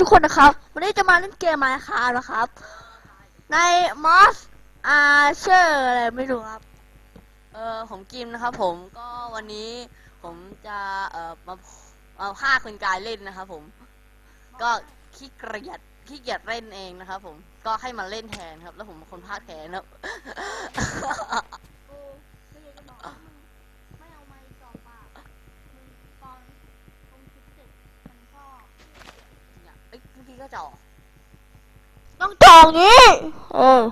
ทุกคนนะครับ วันนี้จะมาเล่นเกมมาคานะครับ ในมอสอาเชอร์อะไรไม่รู้ครับ เออผมกิมนะครับ ผมก็วันนี้ผมจะเอ่อมามาฆ่าคุณกายเล่นนะครับ ผม ก็ขี้เกียจขี้เกียจเล่นเองนะครับ ผมก็ให้มาเล่นแทนครับ แล้วผมเป็นคนพากแทนครับ โอ้ไม่อยากจะบอกว่ามึงไม่เอาไม้จ่อปากมึงตอนตรงคลิปเสร็จมันก็ เนี่ยเอ้ย เมื่อกี้ก็จ่อต้องจ่ออย่างนี้เออ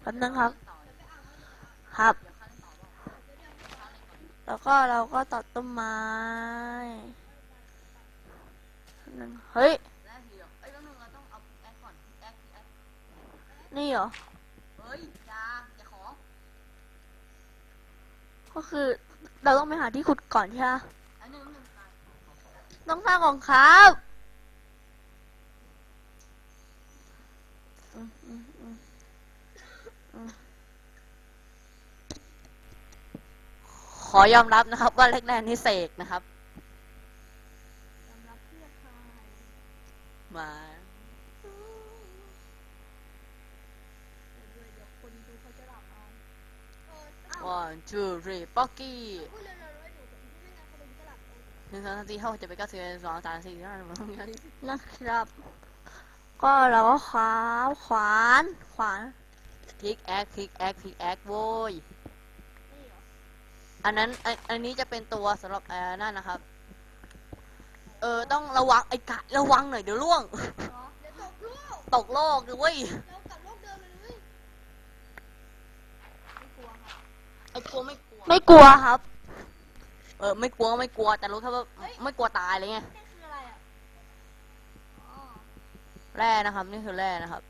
แป๊บนึงครับ ครับ แล้วก็เราก็ตัดต้นไม้แป๊บนึงเฮ้ยแรกทีเดียวเอ้ยแล้วนึงเราต้องเอาแอคก่อนแอคแอคนี่เหรอ เฮ้ยอย่าอย่าขอก็คือเราต้องไปหาที่ขุดก่อนใช่ไหม อันนึงอันนึงตาย ต้องสร้างของครับอืมอืมอืมอืมขอยอมรับนะครับ ว่าแรกๆนี่เสกนะครับมา one two three ป๊อกกี้ หนึ่งสองสามสี่ห้าหกเจ็ดแปดเก้าสิบเอ็ดสิบสองสามสี่ห้าหกเจ็ดนะครับ ก็เราก็ขวานขวานขวานคลิกแอคคลิกแอคคลิกแอคโว้ยอันนั้นอันอันนี้จะเป็นตัวสำหรับเอ่อนั่นนะครับ เออต้องระวังไอ้กะระวังหน่อยเดี๋ยวล่วงตกโลกด้วยไอ้กลัวไม่กลัว ไม่กลัวครับ เออไม่กลัวก็ไม่กลัวแต่รู้แค่ว่าไม่กลัวตายเลยไงแร่นะครับ นี่คือแร่นะครับ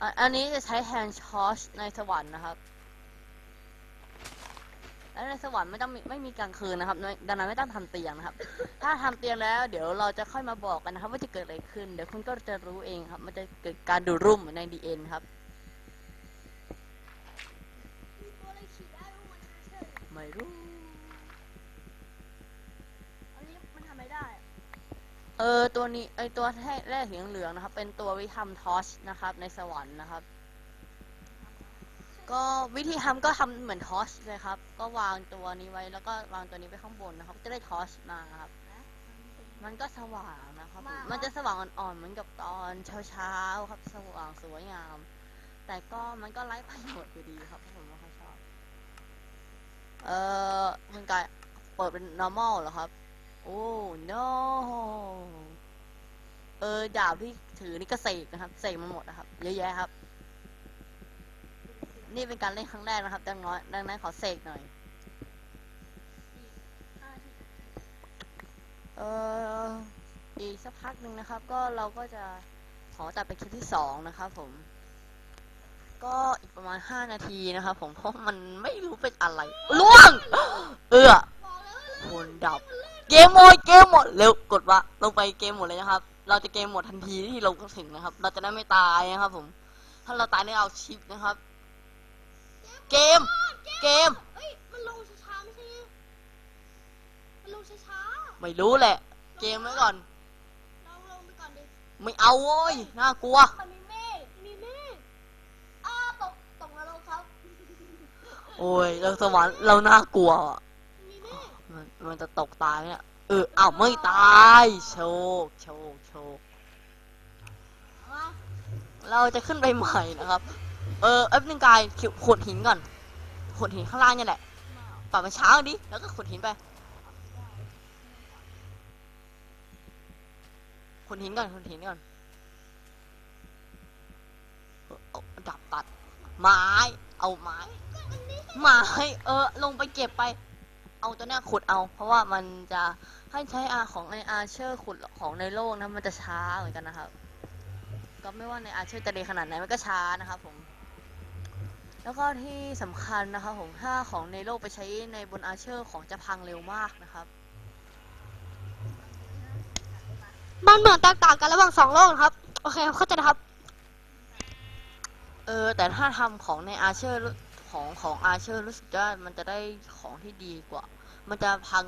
อันอันนี้จะใช้แฮนด์ชอชในสวรรค์นะครับและในสวรรค์ไม่ต้องมีไม่มีกลางคืนนะครับไม่ดังนั้นไม่ต้องทำเตียงนะครับ ถ้าทำเตียงแล้ว เดี๋ยวเราจะค่อยมาบอกกันนะครับ ว่าจะเกิดอะไรขึ้น เดี๋ยวคุณก็จะรู้เองครับ มันจะเกิดการดูรุ่มเหมือนในดีเอ็นครับไม่รู้อันนี้มันทำไม่ได้ เออตัวนี้ไอตัวแท่แร่สีเหลืองๆนะครับ เป็นตัววิธีทำทอชนะครับ ในสวรรค์นะครับ ก็วิธีทำก็ทำเหมือนทอชเลยครับ ก็วางตัวนี้ไว้แล้วก็วางตัวนี้ไปข้างบนนะครับ จะได้ทอชมาครับ มันก็สว่างนะครับผมมันจะสว่างอ่อนๆเหมือนกับตอนเช้าๆครับ สว่างสวยงาม แต่ก็มันก็ไร้ประโยชน์อยู่ดีครับผมไม่ค่อยชอบ เออมันกลายเปิดเป็น normal เหรอครับ โอ้ no เออดาบที่ถือนี่ก็เสกนะครับ เสกมันหมดนะครับ เยอะแยะครับ นี่เป็นการเล่นครั้งแรกนะครับ ดังน้อยดังนั้นขอเสกหน่อย เอออีกสักพักหนึ่งนะครับ ก็เราก็จะขอตัดไปคลิปที่สองนะครับผม ก็อีกประมาณห้านาทีนะครับผมเพราะมันไม่รู้เป็นอะไรล่วง เออคนดับ เกมหมดเกมหมดเร็วกดว่าลงไปเกมหมดเลยนะครับ เราจะเกมหมดทันทีที่เราถึงนะครับ เราจะได้ไม่ตายนะครับ ผม ถ้าเราตายเนี่ยเอาชิปนะครับ เกม เกมเฮ้ยมันลงช้าๆไม่ใช่ไงมันลงช้าไม่รู้แหละ เกมไว้ก่อน ๆลองลงไปก่อนดิไม่เอาโว้ยน่ากลัว มันมีเมฆมีเมฆอ้าตกตกนรกครับ โอ้ยเราสวรรค์เราน่ากลัวอะมีเมันจะตกตายเนี่ยเอออ้าวไม่ตายโชคโชคโชคเราจะขึ้นไปใหม่นะครับ เออแป๊บนึงกายขุดหินก่อนขุดหินข้างล่างนี่แหละปรับมาเช้าดิแล้วก็ขุดหินไปขุดหินก่อนขุดหินก่อนเออเอาดับตัด ไม้ เอาไม้ ไม้ เออ ลงไปเก็บไป เอาตัวเนี้ยขุดเอา เพราะว่ามันจะให้ใช้อาของในอาเชอร์ขุดของในโลกนะมันจะช้าเหมือนกันนะครับ ก็ไม่ว่าในอาเชอร์จะเร็วขนาดไหนมันก็ช้านะครับผม แล้วก็ที่สำคัญนะครับผมถ้าของในโลกไปใช้ในบนอาเชอร์ของจะพังเร็วมากนะครับมันเหมือนแตกต่างกันระหว่างสองโลกนะครับ โอเคเข้าใจนะครับ เออแต่ถ้าทำของในอาเชอร์ ของของอาเชอร์รู้สึกว่ามันจะได้ของที่ดีกว่า มันจะพัง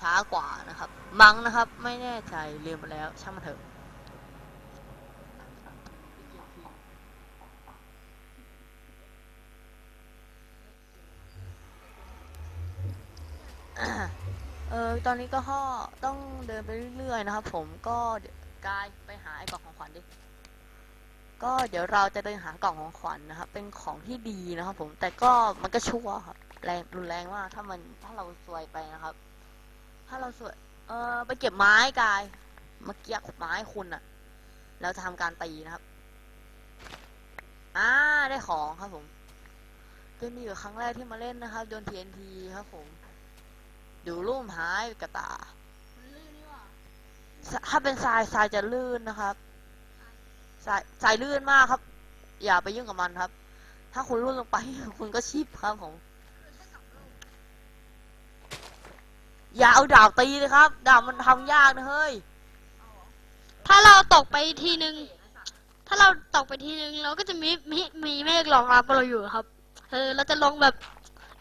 ช้ากว่านะครับ มั้งนะครับ ไม่แน่ใจลืมไปแล้ว ช่างมันเถอะเออตอนนี้ก็ต้องเดินไปเรื่อยๆนะครับ ผมก็กายไปหาไอ้กล่องของขวัญดิ ก็เดี๋ยวเราจะเดินหากล่องของขวัญนะครับ เป็นของที่ดีนะครับ ผม แต่ก็มันก็ชั่วครับ แรงรุนแรงมาก ถ้ามันถ้าเราซวยไปนะครับ ถ้าเราซวย เออไปเก็บไม้กายเมื่อกี้ไม้คุณอะแล้วจะทำการตีนะครับ อ่า ได้ของครับผมเป็นมีอยู่ครั้งแรกที่มาเล่นนะครับโดน TNT ครับผม ดูรูปหายกระตา ถ้าเป็นทรายทรายจะลื่นนะครับายทรายลื่นมากครับ อย่าไปยุ่งกับมันครับ ถ้าคุณลื่นลงไป คุณก็ชิบครับผมอถ้ากลับโลกอย่าเอาดาบตีเลยครับ ดาบมันทำยากนะเฮ้ย ถ้าเราตกไปทีนึง ถ้าเราตกไปทีนึงเราก็จะมีมีมีเมฆรองรับเราอยู่ครับ เออเราจะลงแบบ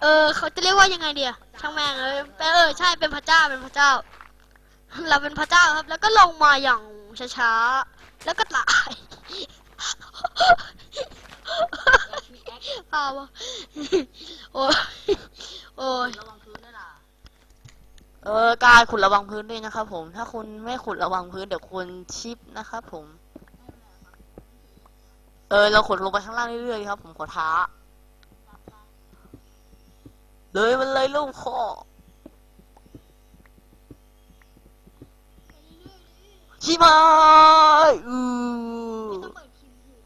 เออ เขาจะเรียกว่ายังไงเดียช่างแม่งเลยเออใช่เป็นพระเจ้าเป็นพระเจ้า เราเป็นพระเจ้าครับ แล้วก็ลงมาอย่างช้าๆ แล้วก็ตาย เปล่าวะโอ้ยโอ้ยเออการขุดระวังพื้นด้วยนะครับผม ถ้าคุณไม่ขุดระวังพื้นเดี๋ยวคุณชิปนะครับผม เออ เราขุดลงไปข้างล่างเรื่อยๆครับ ผมขอท้า เลยมันเลยลูกพ่อชิมายอือ ต้องเปิดคลิปอยู่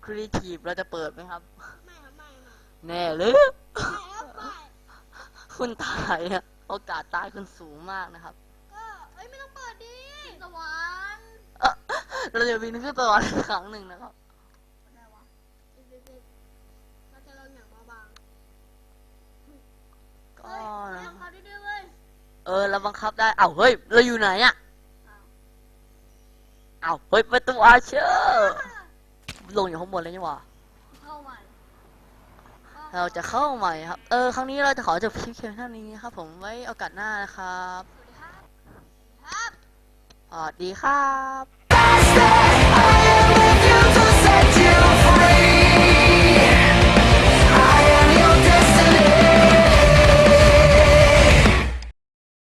ค รีเอทีฟเราจะเปิดไหมครับ ไม่ครับไม่ไม่แน่เลยไม่ครับไม่คุณตายอะโอกาสตายคุณสูงมากนะครับ ก็เอ้ยไม่ต้องเปิดดิสวรรค์เราจะบินขึ้นไปวันอีกครั้งหนึ่งนะครับได้วะเราจะลงอย่างเบาก็เฮ้ยนะเรื่องเขาดื้อๆเว้ยเออเราบังคับได้เอ้าเฮ้ย เราอยู่ไหนอะอ้าวเอ้าเฮ้ยประตูอาเชอร์ ลงอยู่ข้างบนเลยนี่หว่า เข้ามาเราจะเข้าใหม่ครับ เออ ครั้งนี้เราจะขอจบคลิปเพียงเท่านี้ครับผมไว้โอกาสหน้านะครับสวัสดีครับสวัสดีครับ